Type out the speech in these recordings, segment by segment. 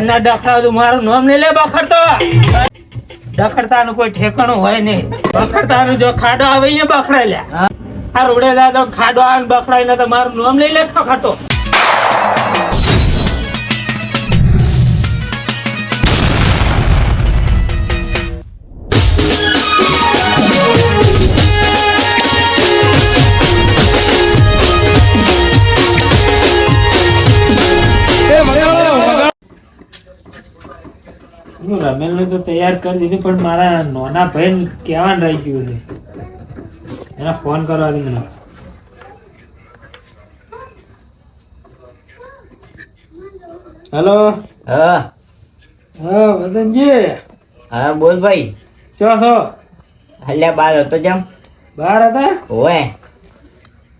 ના ડખડા તું મારું નામ નહીં લે બખડતો. ડખડતાનું કોઈ ઠેકાણું હોય નહીં. બખડતાનું જો ખાડો આવે અહીંયા બખડાય લ્યા આ રોડે તો ખાડો આવે બખડાય ને તો મારું નામ નહીં લે ખખડતો. રમેલને તો તૈયાર કરી દીધું પણ મારા નાના ભાઈ કહેવાનું રહી ગયું છે. એને ફોન કરવા દે મને. હેલો? હા. હા વદનજી હા બોલ ભાઈ. ચો છો? હલ્યા બાર હતો જેમ બાર હતા? ઓય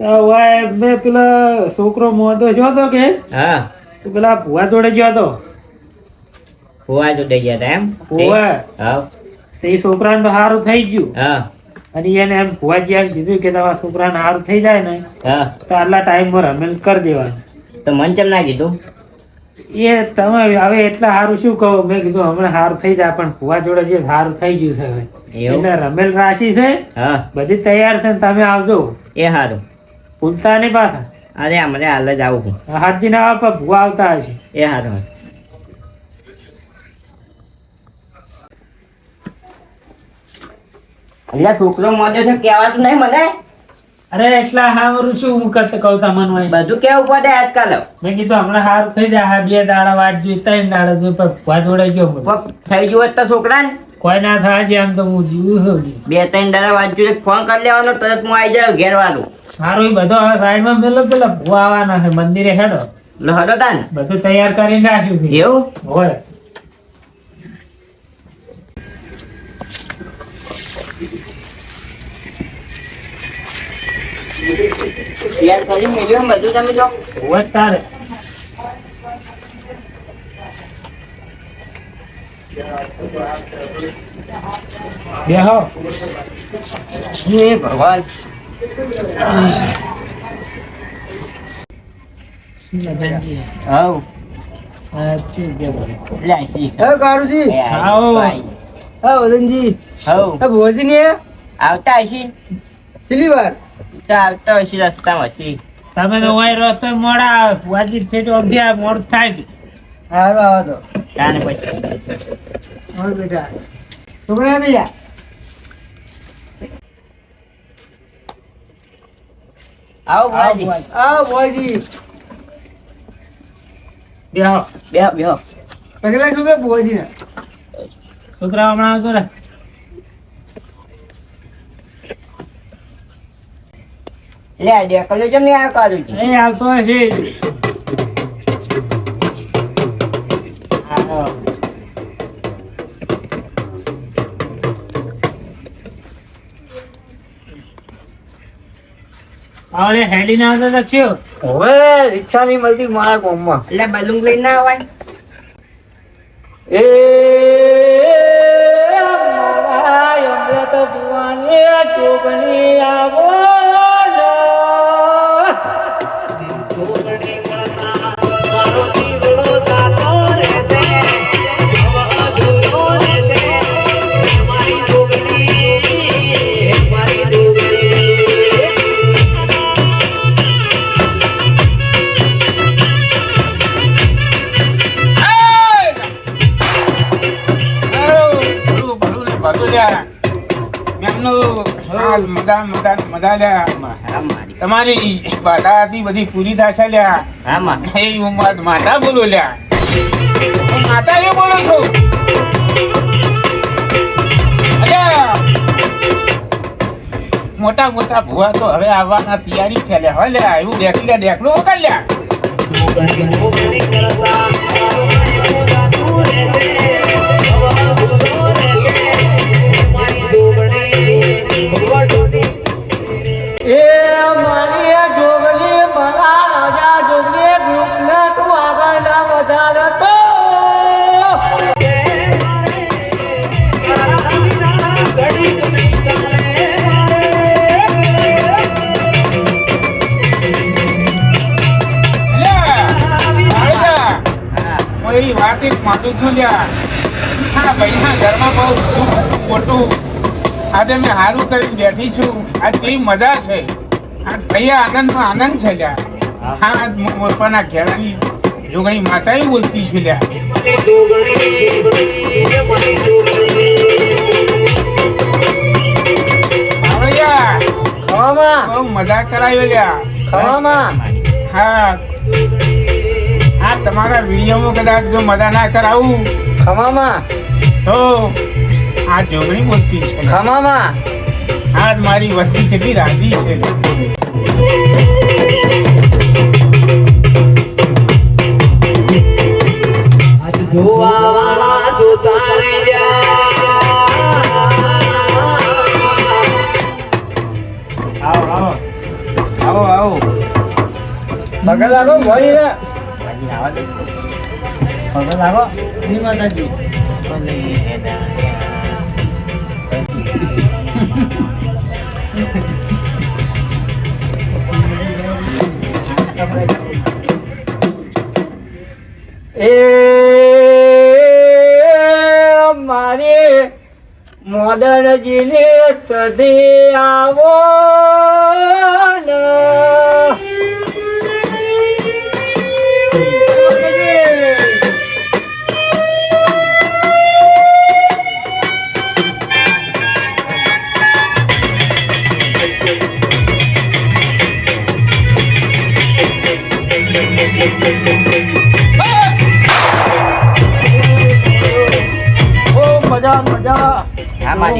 તો ઓય મેં પેલા છોકરો મોટો છો તો કે? હા. તો પેલા ભુવા જોડે ગયો હતો. હોવા જો દઈ ગયા તા એમ? ભુવા? હા. તો એ છોકરાને તો સારું થઈ ગયું. હા. અને એને એમ ભુવાજી એમ કીધું કે તમારા છોકરાને સારું થઈ જાય ને હા. તો આટલા ટાઈમમાં રમેલ કરી દેવાનું. તો મન ચમ ના કીધું? એ તમે હવે એટલા સારું શું કહો? મેં કીધું હમણાં સારું થઈ જાય પણ ભુવા જોડે જે સારું થઈ ગયું છે હવે. એટલે રમેલ રાશિ છે હા. બધી તૈયાર છે તમે આવજો. એ સારું ભૂલતા નહીં પાછા. અરે અમારે હાલ જ આવું છું. હાટજી ના આવે પણ ભુવા આવતા હશે. એ સારું અલ્યા છોકરો મોજો છે કહેવાતું નહીં મને. અરે એટલા સારું શું હું કરતો કહું તમને બધું કેવું પડે આજકાલ? મેં કીધું હમણાં સારું થઈ જાય હા બે દાડા વાટ જોઈ ત્રણ દાડા જોઈ પણ ભુવા જોડે ગયો થઈ ગયું તો છોકરાને? કોઈ ના થાય છે આમ તો હું જીવું છું. બે ત્રણ દાડા વાંચ્યું જોઈ ફોન કરી લેવાનો તરત હું આવી જાઉં ઘેર વાળું સારું બધો હવે સાઈડમાં પેલો પેલા ભુવા આવવાના છે મંદિરે હેડો. હેડો હડો તાન. બધું તૈયાર કરીને રાખ્યું છે. એવું? હોય. તૈયાર કરી મેલ્યું બધું તમે જો હોય જ તારે બેહો હે ભગવાન હવ લે સી હે કારુજી એ આવો. ભાઈ. હે વદનજી હવ હે ભોજી ને આવતા હશી છેલ્લી વાર તો આવતા હશે રસ્તામાં હશે તમે તો હોય રહો તો મોડા વાજી છેટો અભ્યા મોડું થાય હારો આવો તો. કાને પછી. હવે બેટા. છોકરા ભૈયા. આવો ભાઈ આવો ભાઈજી બેહો. બેહો બેહો. પગલા છોકરા ભોજી ને છોકરા હમણાં આવતો રે લે દેખલો જેમ નહીં આવ્યો કારુજી એ આવતો હશે આવો. આવડે હેડી ના આવતો તો કયો હવે રિક્ષા નહીં મળતી મારા ગામમાં. એટલે બલૂન લઈને ના આવાય. એ મારા તો ભુવાની ચોકની હા મારી હતી બધી પૂરી થશે લ્યા. એ હું માતા બોલો લ્યા. માતા એ બોલો છો. મોટા મોટા ભુવા તો હવે આવવાના તૈયારી છે લ્યા. હવે લ્યા, એવું દેખી લ્યા દેખલું વગર લ્યા. છું લ્યા હા ભાઈના ઘરમાં બહુ મોટું. આજે મેં સારું કરી બેઠી છું. આ કેવી મજા છે. આ ભાઈ આનંદનો આનંદ છે લ્યા. હા આજ મોરપાના ઘેરાની જોગણી માતા બોલતી છું લ્યા. મજા કરાયો લ્યા. હા. તમારા વિડીયોમાં કદાચ જો મજા ના કરાવું ખમામાં. તો આ જોગણી બોલતી છે. ખમામાં. આજ મારી વસ્તી કેટલી રાજી છે. જોવા વાળા જોતા રહ્યા આવો આવો. આવો આવો. પગલ લાગો ભણી રે પગલ લાગો જી માતાજી એ મારી મોદનજીની સદી આવો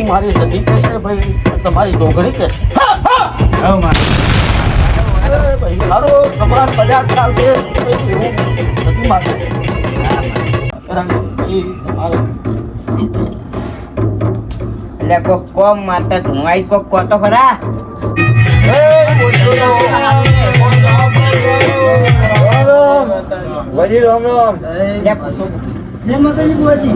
મારી. સદી કે છે ભાઈ? તમારી ડોંગરી કે છે? મારો કપડા મજા કરાવશે ભાઈ એવું નથી એટલે કોક કોમ માતા કોક તો ખરા. વજી રામ રામ. જય માતાજી બુઆજી.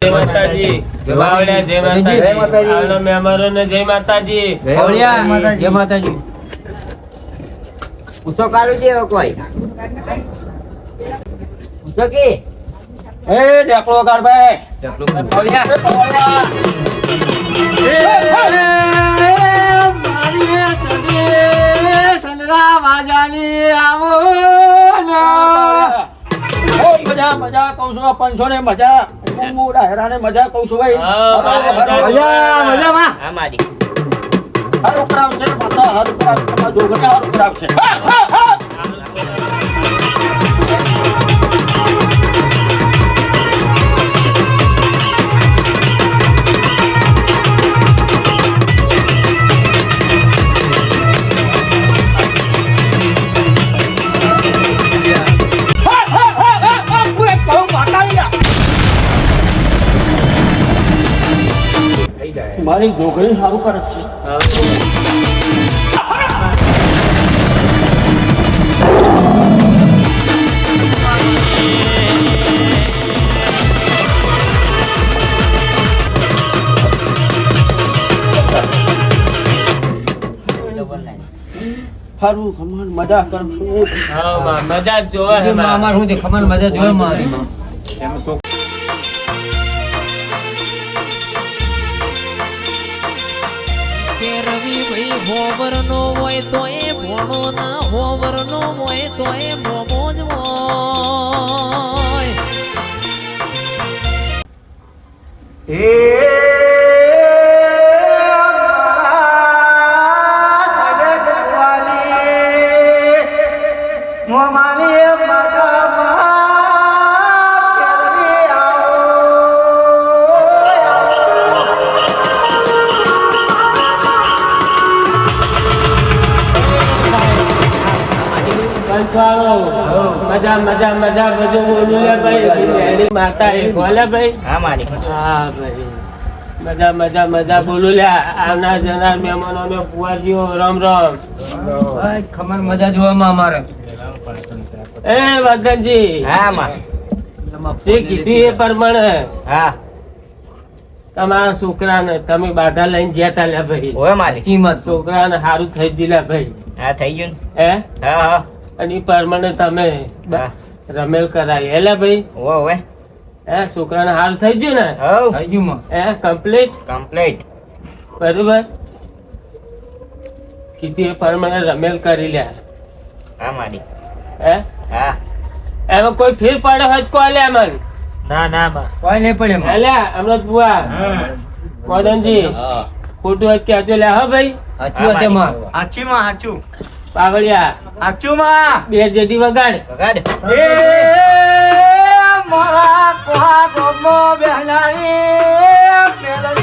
જય માતાજી. વાવડિયા જય માતાજી. જય માતાજી. મહેમાનોને જય માતાજી. જય માતાજી. પૂછો કાઢું છે કોઈ. પૂછો કે? એ ડેકલો કાઢ ભાઈ. મારી સદી સલરા વાજાની આવો. ને. મજા મજા કહું છું પંચો ને મજા. મોડા હેરાને મજા કહું છું ભાઈ. મજા મજા. હા મારી. હારું કરાવશે માતા હારું કરાવશે તમારા જોગને હારું કરાવશે મારી જોગણી સારું કરે છે. સારું ખમણ મજા કરશું. જોવા માં, મજા જોવા છે ભાઈ હોવર નો હોય તો એ ભોણો ના હોવર નો હોય તો એ મોમો જ હોય. કંસવાળો. મજા મજા મજા બધું બોલું લે ભાઈ. એની માતા એ બોલે ભાઈ. હા મારી હા ભાઈ. મજા મજા મજા બોલું લે. આવનાર જનાર મહેમાનોને પુવાજીઓ રામ રામ. ખમણ મજા જોવામાં અમારે. એ વગનજી હા માં જે કીધી એ પ્રમાણે. હા. તમારા છોકરાને તમે બાધા લઈને જ્યાં લે ભાઈ. ઓય મારી છોકરાને સારું થઈ ગયું ભાઈ. હા થઈ ગયું હે? હા હા. અને ઈ પ્રમાણે તમે રમેલ કરાવી. એટલે ભાઈ? ઓવે હે છોકરાને હાલ થઈ ગયું ને? હવ. હે કમ્પ્લીટ કમ્પ્લીટ બરોબર? કીધું એ પ્રમાણે રમેલ કરી લે હા મારી. હે? હા. એમાં કોઈ ફેર પડે હોય તો કોલે મને ના ના બા કોઈ નહીં પડે અલ્યા અમૃત બુઆ. કોદનજી ખોટું હોય કહેજો લે હા ભાઈ. હાચું હતે માં. હાચી માં હાચું પાવળિયા. આચુમા માં. બે જેડી વગાડ. વગાડ. એ મારા કોહા ગોમો બેહનારી. મેલડી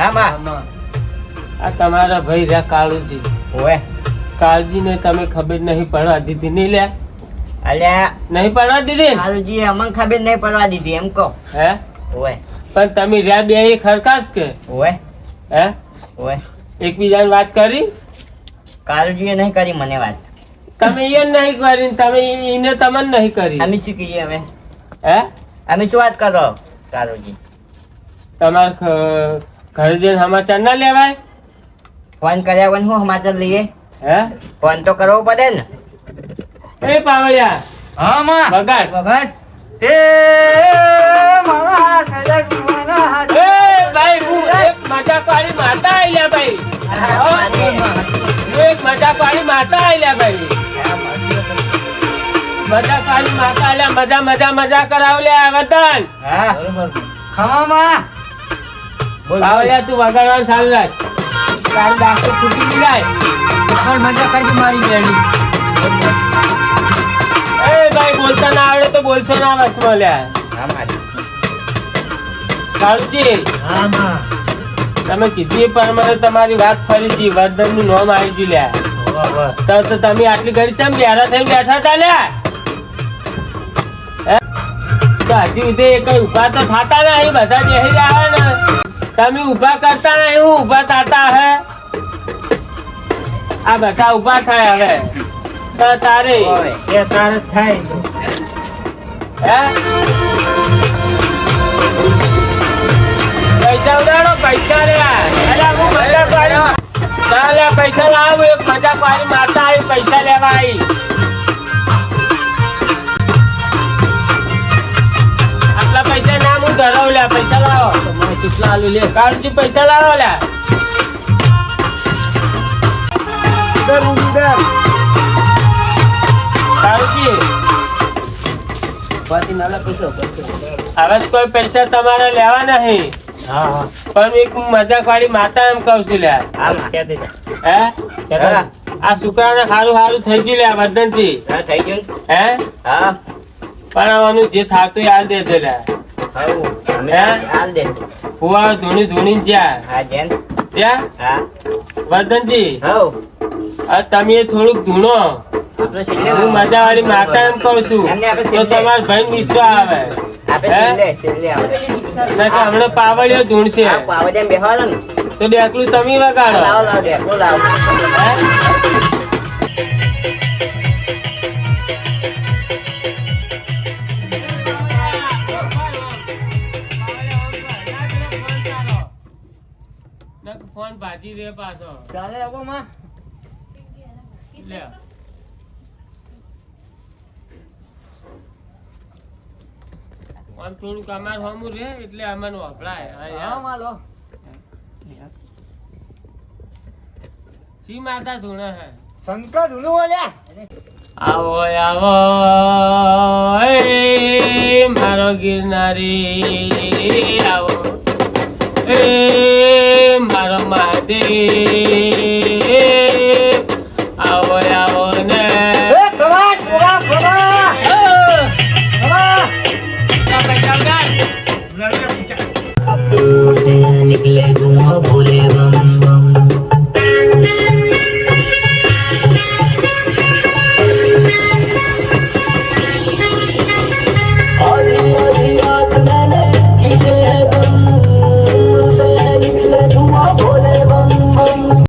હા બા આ તમારા ભાઈ રહ્યા કાળુજી. ઓવે. કાળજીને તમે ખબર નહીં પડવા દીધી. નહીં લે અલ્યા. નહીં પડવા દીધી? કાળજી અમને ખબર નહીં પડવા દીધી એમ કહો. હે? ઓએ પણ તમે રહ્યા બે એ ખરકાશ કે? ઓએ હે? ઓવે. એકબીજાની વાત કરી? કાળજીએ નહીં કરી મને વાત. તમે એ નહીં કરી તમે એને તમને નહીં કરી. અમે શું કહીએ હવે? હે? અમે શું વાત કરો કાળજી? તમારે ઘરે જઈને સમાચાર ના લેવાય? ફોન કર્યા વન હું સમાચાર લઈએ? હે? ફોન તો કરવો પડે ને. એ પાવડિયા. હા માં. બગાડ બગાડ એ મારા સજગ મારા એ ભાઈ હું એક મજાક પાડી માતા આઈલા ભાઈ. એક મજાક પાડી માતા આઈલા ભાઈ. મજા વાળી માતા આવ્યા મજા મજા મજા કરાવ લે વતન. હા. ખમા માં. પાવળિયા તું વગાડવાનું ચાલુ રાખ. તારું ડાકુ ફૂટી જાય પણ મજા કરવી મારી બેડી એ ભાઈ, બોલતા ના આવડે તો બોલશો ના, બસ મળ્યા કાળુજી તમે કીધી પ્રમાણે તમારી વાત ફરી હતી વર્ધનનું નામ આવી ગયું લ્યા. તો તમે આટલી ઘડી ચમ બેરા થઈ બેઠા હતા લ્યા? તો હજી સુધી કઈ ઊભા તો થાતા નહીં બધા જે આવે ને. તમે ઊભા કરતા નહીં હું ઊભા થતા હે. આ બધા ઊભા થાય હવે. તો તારે. એ તારે થાય હે? પૈસા ઉડાડો પૈસા રે અલા હું મજા પાડ્યો ચાલે પૈસા લાવ એક મજા પાડી માતા આવી પૈસા લેવા આવી. આટલા પૈસા ના હું ધરાવ લે પૈસા લાવો. કેટલા આલુ લે. કાળજી પૈસા લાવો લે હવે કોઈ પૈસા તમારે લેવા નહીં. પણ એક મજાક વાળી માતા એમ કહું છું લે. આ છોકરાને સારું સારું થઈ ગયું લ્યા વર્ધનજી. હા થઈ ગયું હે? હા. પણ જે થાતું યાદ દેજો લ્યા. દે ફુવા ધૂણી ધૂણી જ્યાં. હા જેન. જ્યાં હા. વર્ધનજી. હવ. આ તમે થોડુંક ધૂણો. હું મજા વાળી માતા એમ કહું છું. તો તમારો ભાઈ વિશ્વા આવે. હમણાં પાવડિયો ધૂણશે. તો ડેકલું તમે વગાડો. લાવો લાવો ડેકલું લાવો. ભાજી રે પાછો. ચાલે આવો માં. લે. આમ થોડુંક અમાર હમું રે એટલે અમને વપરાય હા, માલો. સી માતા ધૂણે હે? શંકર વાળ્યા આવો આવો મારો ગિરનારી. આવો. એ મારો મહાદેવ. આવો આવો ને. એ ધુઆ ભોલે ખવા